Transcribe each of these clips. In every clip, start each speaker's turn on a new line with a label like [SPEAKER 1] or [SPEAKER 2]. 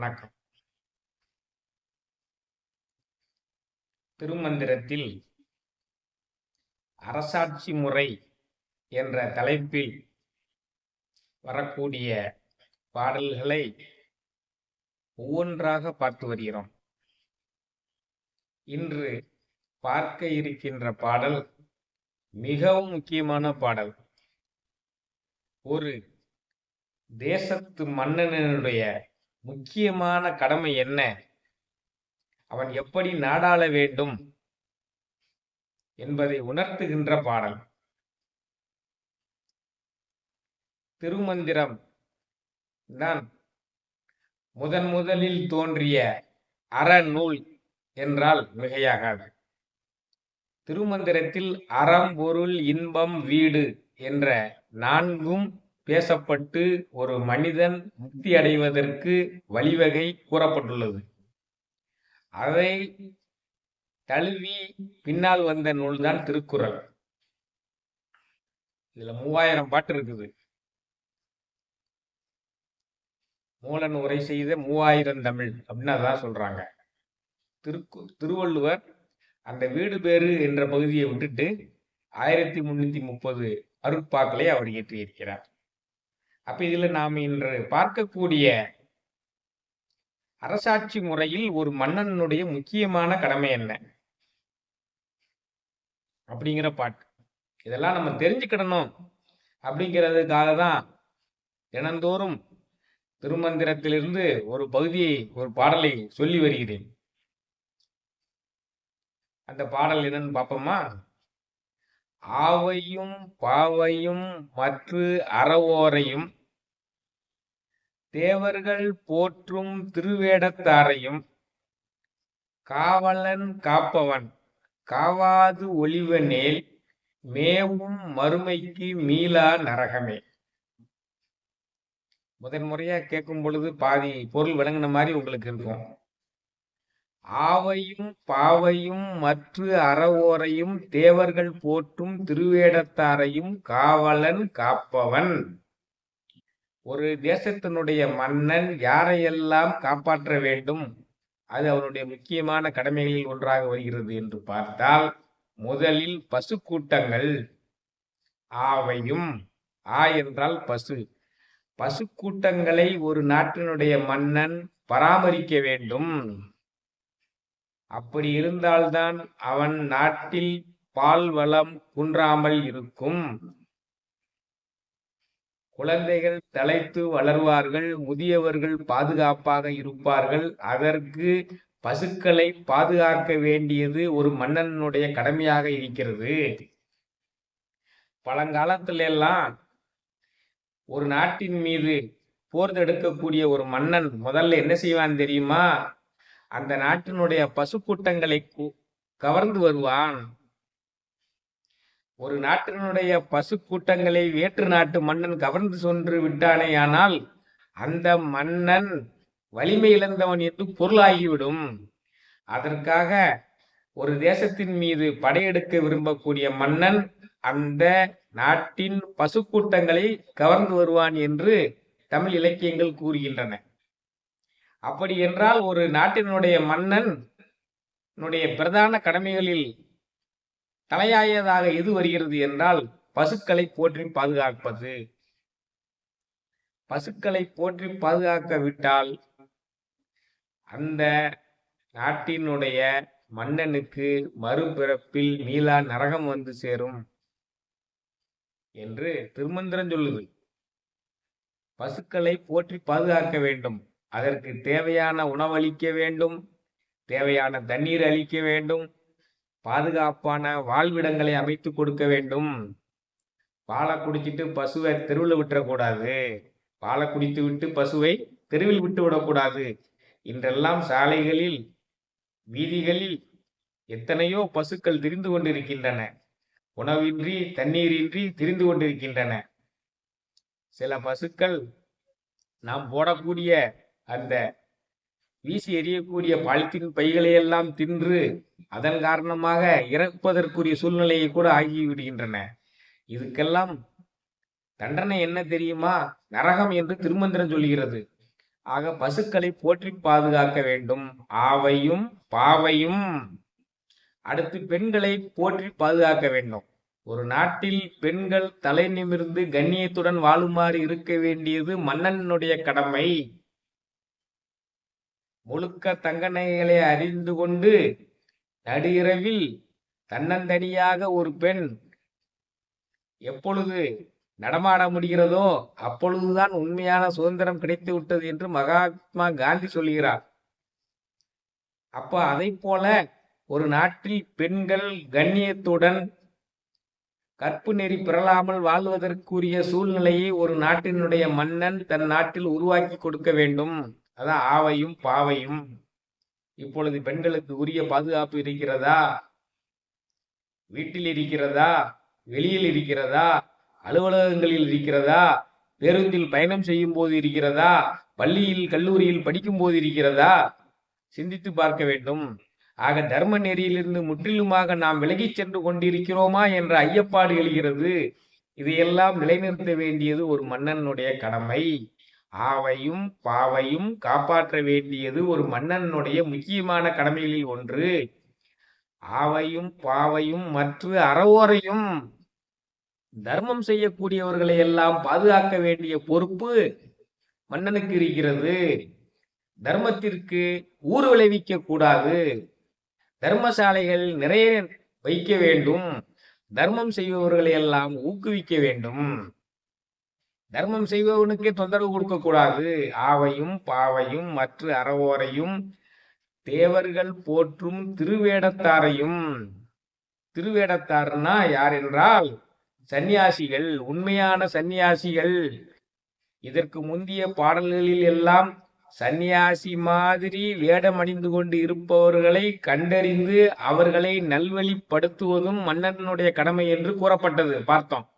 [SPEAKER 1] வணக்கம். திருமந்திரத்தில் அரசாட்சி முறை என்ற தலைப்பில் வரக்கூடிய பாடல்களை ஒவ்வொன்றாக பார்த்து வருகிறோம். இன்று பார்க்க இருக்கின்ற பாடல் மிகவும் முக்கியமான பாடல். ஒரு தேசத்து மன்னனுடைய முக்கியமான கடமை என்ன? அவன் எப்படி நாடாள வேண்டும் என்பதை உணர்த்துகின்ற பாடல். திருமந்திரம். தான் முதன் முதலில் தோன்றிய அறநூல் என்றால் மிகையாகாது. திருமந்திரத்தில் அறம் பொருள் இன்பம் வீடு என்ற நான்கும் பேசப்பட்டு ஒரு மனிதன் முக்தி அடைவதற்கு வழிவகை கூறப்பட்டுள்ளது. அதை தழுவி பின்னால் வந்த நூல்தான் திருக்குறள். இதுல மூவாயிரம் பாட்டு இருக்குது. மூலன் உரை செய்த மூவாயிரம் தமிழ் அப்படின்னு அதான் சொல்றாங்க. திருக்கு திருவள்ளுவர் அந்த வீடு பேரு என்ற பகுதியை விட்டுட்டு ஆயிரத்தி முன்னூத்தி முப்பது அருட்பாக்களை அவர் இயற்றியிருக்கிறார். அப்ப இதுல நாம் இன்று பார்க்கக்கூடிய அரசாட்சி முறையில் ஒரு மன்னனுடைய முக்கியமான கடமை என்ன? அப்படிங்கிற பாட்டு. இதெல்லாம் நம்ம தெரிஞ்சுக்கிடணும் அப்படிங்கிறதுக்காக தான் தினந்தோறும் திருமந்திரத்திலிருந்து ஒரு பகுதியை ஒரு பாடலை சொல்லி வருகிறேன். அந்த பாடல் என்னன்னு பார்ப்போமா? ஆவையும் பாவையும் மற்ற அறவோரையும் தேவர்கள் போற்றும் திருவேடத்தாரையும் காவலன் காப்பவன். காவாது ஒளிவனேல் மேவும் மறுமைக்கு மீளா நரகமே. முதன் முறையா கேட்கும் பொழுது பாதி பொருள் விளங்கின மாதிரி உங்களுக்கு இருக்கும். ஆவையும் பாவையும் மற்ற அறவோரையும் தேவர்கள் போற்றும் திருவேடத்தாரையும் காவலன் காப்பவன். ஒரு தேசத்தினுடைய மன்னன் யாரையெல்லாம் காப்பாற்ற வேண்டும்? அது அவனுடைய முக்கியமான கடமைகளில் ஒன்றாக வருகிறது என்று பார்த்தால் முதலில் பசு கூட்டங்கள் ஆவையும் ஆ என்றால் பசு. பசு கூட்டங்களை ஒரு நாட்டினுடைய மன்னன் பராமரிக்க வேண்டும். அப்படி இருந்தால்தான் அவன் நாட்டில் பால் வளம் குன்றாமல் இருக்கும். குழந்தைகள் தலைத்து வளர்வார்கள் முதியவர்கள் பாதுகாப்பாக இருப்பார்கள். அதற்கு பசுக்களை பாதுகாக்க வேண்டியது ஒரு மன்னனுடைய கடமையாக இருக்கிறது. பழங்காலத்துல எல்லாம் ஒரு நாட்டின் மீது போர் தடுக்கக்கூடிய ஒரு மன்னன் முதல்ல என்ன செய்வான் தெரியுமா? அந்த நாட்டினுடைய பசுக்கூட்டங்களை கவர்ந்து வருவான். ஒரு நாட்டினுடைய பசு கூட்டங்களை வேற்று நாட்டு மன்னன் கவர்ந்து சென்று விட்டானேயானால் அந்த மன்னன் வலிமை இழந்தவன் என்று பொருளாகிவிடும். அதற்காக ஒரு தேசத்தின் மீது படையெடுக்க விரும்பக்கூடிய மன்னன் அந்த நாட்டின் பசுக்கூட்டங்களை கவர்ந்து வருவான் என்று தமிழ் இலக்கியங்கள் கூறுகின்றன. அப்படி என்றால் ஒரு நாட்டினுடைய மன்னன் பிரதான கடமைகளில் தலையாயதாக எது வருகிறது என்றால் பசுக்களை போற்றி பாதுகாப்பது. பசுக்களை போற்றி பாதுகாக்க விட்டால் அந்த நாட்டினுடைய மன்னனுக்கு மறுபிறப்பில் மீளா நரகம் வந்து சேரும் என்று திருமந்திரம் சொல்லுது. பசுக்களை போற்றி பாதுகாக்க வேண்டும். அதற்கு தேவையான உணவளிக்க வேண்டும். தேவையான தண்ணீர் அளிக்க வேண்டும். பாதுகாப்பான வாழ்விடங்களை அமைத்து கொடுக்க வேண்டும். பாலை குடிச்சிட்டு பசுவை தெருவில் விட்டுறக்கூடாது. பாலை குடித்து விட்டு பசுவை தெருவில் விட்டு விடக்கூடாது. இன்றெல்லாம் சாலைகளில் வீதிகளில் எத்தனையோ பசுக்கள் திரிந்து கொண்டிருக்கின்றன. உணவின்றி தண்ணீரின்றி திரிந்து கொண்டிருக்கின்றன. சில பசுக்கள் நாம் போடக்கூடிய அந்த வீசி எறியக்கூடிய பாலித்தீன் பைகளை எல்லாம் தின்று அதன் காரணமாக இறப்பதற்குரிய சூழ்நிலையை கூட ஆகிவிடுகின்றன. இதுக்கெல்லாம் தண்டனை என்ன தெரியுமா? நரகம் என்று திருமந்திரம் சொல்கிறது. ஆக பசுக்களை போற்றி பாதுகாக்க வேண்டும். ஆவையும் பாவையும் அடுத்து பெண்களை போற்றி பாதுகாக்க வேண்டும். ஒரு நாட்டில் பெண்கள் தலை நிமிர்ந்து கண்ணியத்துடன் வாழுமாறு இருக்க வேண்டியது மன்னனுடைய கடமை. முழுக்க தங்கனைகளை அறிந்து கொண்டு நடு இரவில் தன்னந்தனியாக ஒரு பெண் எப்பொழுது நடமாட முடிகிறதோ அப்பொழுதுதான் உண்மையான சுதந்திரம் கிடைத்து விட்டது என்று மகாத்மா காந்தி சொல்கிறார் அப்ப அதை போல ஒரு நாட்டில் பெண்கள் கண்ணியத்துடன் கற்பு நெறி பெறலாமல் வாழ்வதற்குரிய சூழ்நிலையை ஒரு நாட்டினுடைய மன்னன் தன் நாட்டில் உருவாக்கி கொடுக்க வேண்டும். அதான் ஆவையும் பாவையும். இப்பொழுது பெண்களுக்கு உரிய பாதுகாப்பு இருக்கிறதா? வீட்டில் இருக்கிறதா? வெளியில் இருக்கிறதா? அலுவலகங்களில் இருக்கிறதா? பேருந்தில் பயணம் செய்யும் போது இருக்கிறதா? பள்ளியில் கல்லூரியில் படிக்கும் போது இருக்கிறதா? சிந்தித்து பார்க்க வேண்டும். ஆக தர்ம நெறியிலிருந்து முற்றிலுமாக நாம் விலகிச் சென்று கொண்டிருக்கிறோமா என்ற ஐயப்பாடு எழுகிறது. இதையெல்லாம் நிலைநிறுத்த வேண்டியது ஒரு மன்னனுடைய கடமை. ஆவையும் பாவையும் காப்பாற்ற வேண்டியது ஒரு மன்னனுடைய முக்கியமான கடமைகளில் ஒன்று. ஆவையும் பாவையும் மற்ற அறவோரையும் தர்மம் செய்யக்கூடியவர்களை எல்லாம் பாதுகாக்க வேண்டிய பொறுப்பு மன்னனுக்கு இருக்கிறது. தர்மத்திற்கு ஊறு விளைவிக்க கூடாது. தர்மசாலைகள் நிறைய வைக்க வேண்டும். தர்மம் செய்பவர்களை எல்லாம் ஊக்குவிக்க வேண்டும். தர்மம் செய்பவனுக்கே தொந்தரவு கொடுக்க கூடாது ஆவையும் பாவையும் மற்ற அறவோரையும் தேவர்கள் போற்றும் திருவேடத்தாரையும். திருவேடத்தாருன்னா யார் என்றால் சந்நியாசிகள் உண்மையான சந்நியாசிகள். இதற்கு முந்திய பாடல்களில் எல்லாம் சந்நியாசி மாதிரி வேடம் அணிந்து கொண்டு இருப்பவர்களை கண்டறிந்து அவர்களை நல்வழிப்படுத்துவதும் மன்னனுடைய கடமை என்று கூறப்பட்டது. பார்த்தோம்.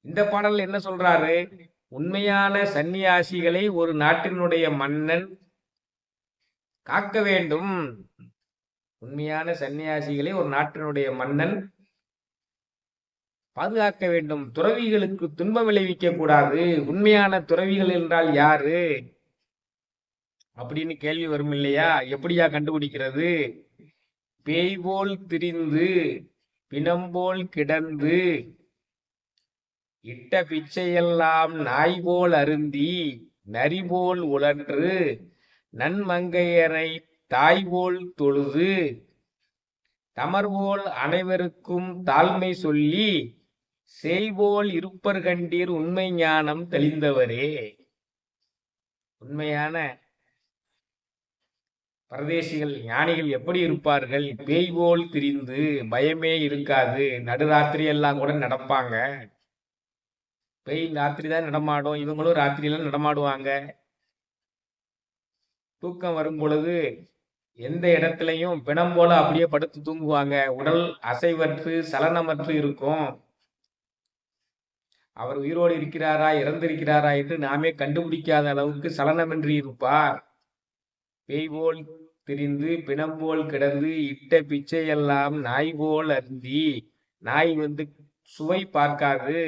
[SPEAKER 1] இந்த பாடல் என்ன சொல்றாரு? உண்மையான சந்நியாசிகளை ஒரு நாட்டினுடைய மன்னன் காக்க வேண்டும். உண்மையான சன்னியாசிகளை ஒரு நாட்டினுடைய மன்னன் பாதுகாக்க வேண்டும். துறவிகளுக்கு துன்பம் விளைவிக்க கூடாது. உண்மையான துறவிகள் என்றால் யாரு? அப்படின்னு கேள்வி வரும் இல்லையா? எப்படியா கண்டுபிடிக்கிறது? பேய் போல் திரிந்து பிணம்போல் கிடந்து இட்ட பிச்சையெல்லாம் நாய் போல் அருந்தி நரி போல் உழன்று நன்மங்கையரை தாய் போல் தொழுது தமர்போல் அனைவருக்கும் தாழ்மை சொல்லி செய்போல் இருப்பர் கண்டீர் உண்மை ஞானம் தெளிந்தவரே. உண்மையான பரதேசிகள் ஞானிகள் எப்படி இருப்பார்கள்? பேய் போல் திரிந்து பயமே இருக்காது. நடுராத்திரி எல்லாம் கூட நடப்பாங்க. பேய் ராத்திரி தான் நடமாடும். இவங்களும் ராத்திரியெல்லாம் நடமாடுவாங்க. தூக்கம் வரும் பொழுது எந்த இடத்துலையும் பிணம் போல அப்படியே படுத்து தூங்குவாங்க. உடல் அசைவற்று சலனமற்று இருக்கும். அவர் உயிரோடு இருக்கிறாரா இறந்திருக்கிறாரா என்று நாமே கண்டுபிடிக்காத அளவுக்கு சலனமின்றி இருப்பார். பேய் போல் திரிந்து பிணம் போல் கிடந்து இட்ட பிச்சையெல்லாம் நாய் போல் அருந்தி நாய் வந்து சுவை பார்க்காது.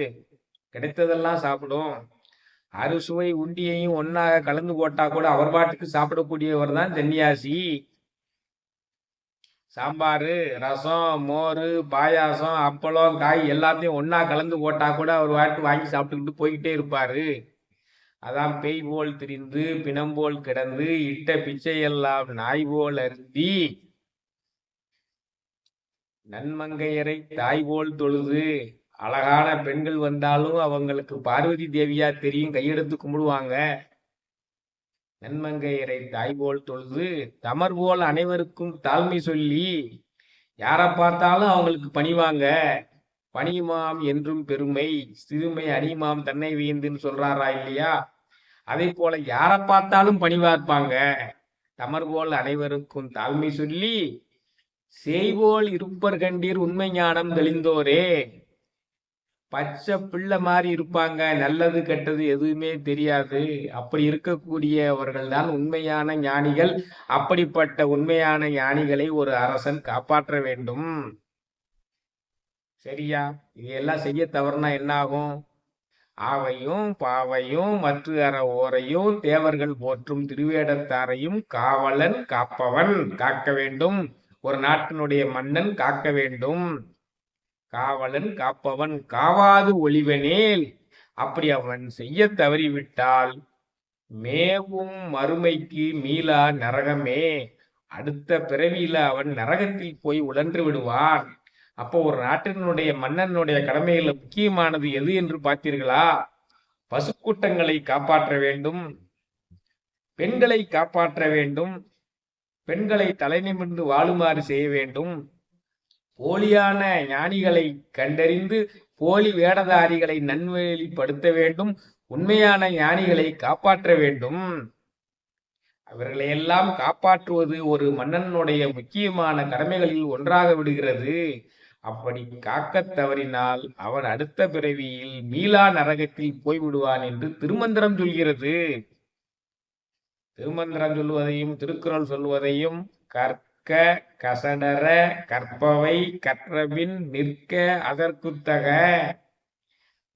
[SPEAKER 1] கிடைத்ததெல்லாம் சாப்பிடும். அறுசுவை உண்டியையும் ஒன்னாக கலந்து போட்டா கூட அவர் பாட்டுக்கு சாப்பிடக்கூடியவர் தான் தென்னியாசி சாம்பார் ரசம் மோர் பாயாசம் அப்பளம் காய் எல்லாத்தையும் ஒன்றா கலந்து போட்டால் கூட அவர் வாட்டு வாங்கி சாப்பிட்டுக்கிட்டு போய்கிட்டே இருப்பார். அதான் பேய் போல் திரிந்து பிணம் போல் கிடந்து இட்ட பிச்சையெல்லாம் நாய் போல் அருந்தி. நன்மங்கையரை தாய் போல் தொழுது. அழகான பெண்கள் வந்தாலும் அவங்களுக்கு பார்வதி தேவியா தெரியும் கையெடுத்து கும்பிடுவாங்க. நன்மங்கையரை தாய் போல் தொழுது தமர் போல் அனைவருக்கும் தாழ்மை சொல்லி யாரை பார்த்தாலும் அவங்களுக்கு பணிவாங்க. பணியுமாம் என்றும் பெருமை சிறுமை அணியுமாம் தன்னை வியந்துன்னு சொல்றாரா இல்லையா? அதே போல யாரை பார்த்தாலும் பணிவார்ப்பாங்க தமர் போல் அனைவருக்கும் தாழ்மை சொல்லி செய்வோல் இருப்பர் கண்டீர் உண்மை ஞானம் தெளிந்தோரே. பச்சை பிள்ளை மாதிரி இருப்பாங்க நல்லது கெட்டது எதுவுமே தெரியாது. அப்படி இருக்கக்கூடியவர்கள் தான் உண்மையான ஞானிகள். அப்படிப்பட்ட உண்மையான ஞானிகளை ஒரு அரசன் காப்பாற்ற வேண்டும். சரியா? இதையெல்லாம் செய்ய தவறுனா என்ன ஆகும் ஆவையும் பாவையும் மற்ற அற ஓரையும் தேவர்கள் போற்றும் திருவேடத்தாரையும் காவலன் காப்பவன் காக்க வேண்டும். ஒரு நாட்டினுடைய மன்னன் காக்க வேண்டும். காவலன் காப்பவன் காவாது ஒளிவனேல். அப்படி அவன் செய்ய தவறிவிட்டால் மேவும் மறுமைக்கு மீளா நரகமே. அடுத்த பிறவியில அவன் நரகத்தில் போய் உழன்று விடுவான். அப்போ ஒரு நாட்டினுடைய மன்னனுடைய கடமையில முக்கியமானது எது என்று பார்த்தீர்களா? பசுக்கூட்டங்களை காப்பாற்ற வேண்டும். பெண்களை காப்பாற்ற வேண்டும். பெண்களை தலை நிமிர்ந்து வாழுமாறு செய்ய வேண்டும். போலியான ஞானிகளை கண்டறிந்து போலி வேடதாரிகளை நன்வழிப்படுத்த வேண்டும் உண்மையான ஞானிகளை காப்பாற்ற வேண்டும். அவர்களை எல்லாம் காப்பாற்றுவது ஒரு மன்னனுடைய முக்கியமான கடமைகளில் ஒன்றாக விடுகிறது. அப்படி காக்கத் தவறினால் அவன் அடுத்த பிறவியில் மீளா நரகத்தில் போய்விடுவான் என்று திருமந்திரம் சொல்கிறது. திருமந்திரம் சொல்வதையும் திருக்குறள் சொல்வதையும் கற்க கசடர கற்பவை கற்றபின் நிற்க அதற்குத்தக.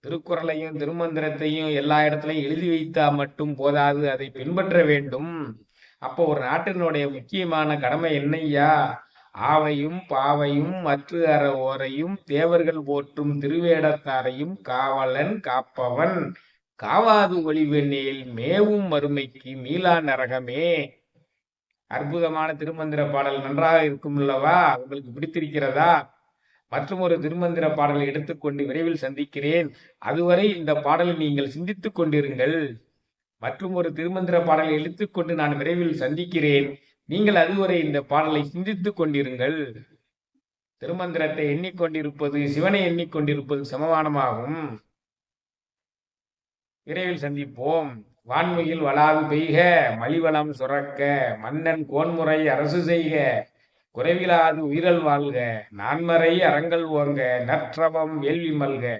[SPEAKER 1] திருக்குறளையும் திருமந்திரத்தையும் எல்லா இடத்துலையும் எழுதி வைத்தா மட்டும் போதாது அதை பின்பற்ற வேண்டும். அப்போ ஒரு நாட்டினுடைய முக்கியமான கடமை என்னையா ஆவையும் பாவையும் மற்ற அற ஓரையும் தேவர்கள் போற்றும் திருவேடத்தாரையும் காவலன் காப்பவன். காவாது ஒளிவெண்ணில் மேவும் மறுமைக்கு மீளா நரகமே. அற்புதமான திருமந்திர பாடல் நன்றாக இருக்கும் அல்லவா உங்களுக்கு பிடித்திருக்கிறதா? மற்றும் ஒரு திருமந்திர பாடலை எடுத்துக்கொண்டு விரைவில் சந்திக்கிறேன். அதுவரை இந்த பாடலை நீங்கள் சிந்தித்துக் கொண்டிருங்கள். மற்றும் ஒரு திருமந்திர பாடலை எடுத்துக்கொண்டு நான் விரைவில் சந்திக்கிறேன். நீங்கள் அதுவரை இந்த பாடலை சிந்தித்துக் கொண்டிருங்கள். திருமந்திரத்தை எண்ணிக்கொண்டிருப்பது சிவனை எண்ணிக்கொண்டிருப்பது சமமானமாகும். விரைவில் சந்திப்போம். வான்மையில் வளாது பெய்க மலிவளம் சுரக்க மன்னன் கோன்முறை அரசு செய்க குறைவிலாது உயிரல் வாழ்க நான்மறை அறங்கள் ஓங்க நற்றவம் வேள்வி மல்க.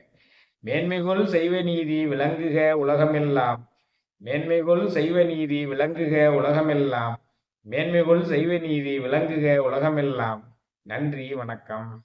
[SPEAKER 1] மேன்மைகொள் செய்வ நீதி விளங்குக உலகமெல்லாம். மேன்மைகொள் செய்வ நீதி விளங்குக உலகமெல்லாம். மேன்மைகொள் செய்வ நீதி விளங்குக உலகமெல்லாம். நன்றி வணக்கம்.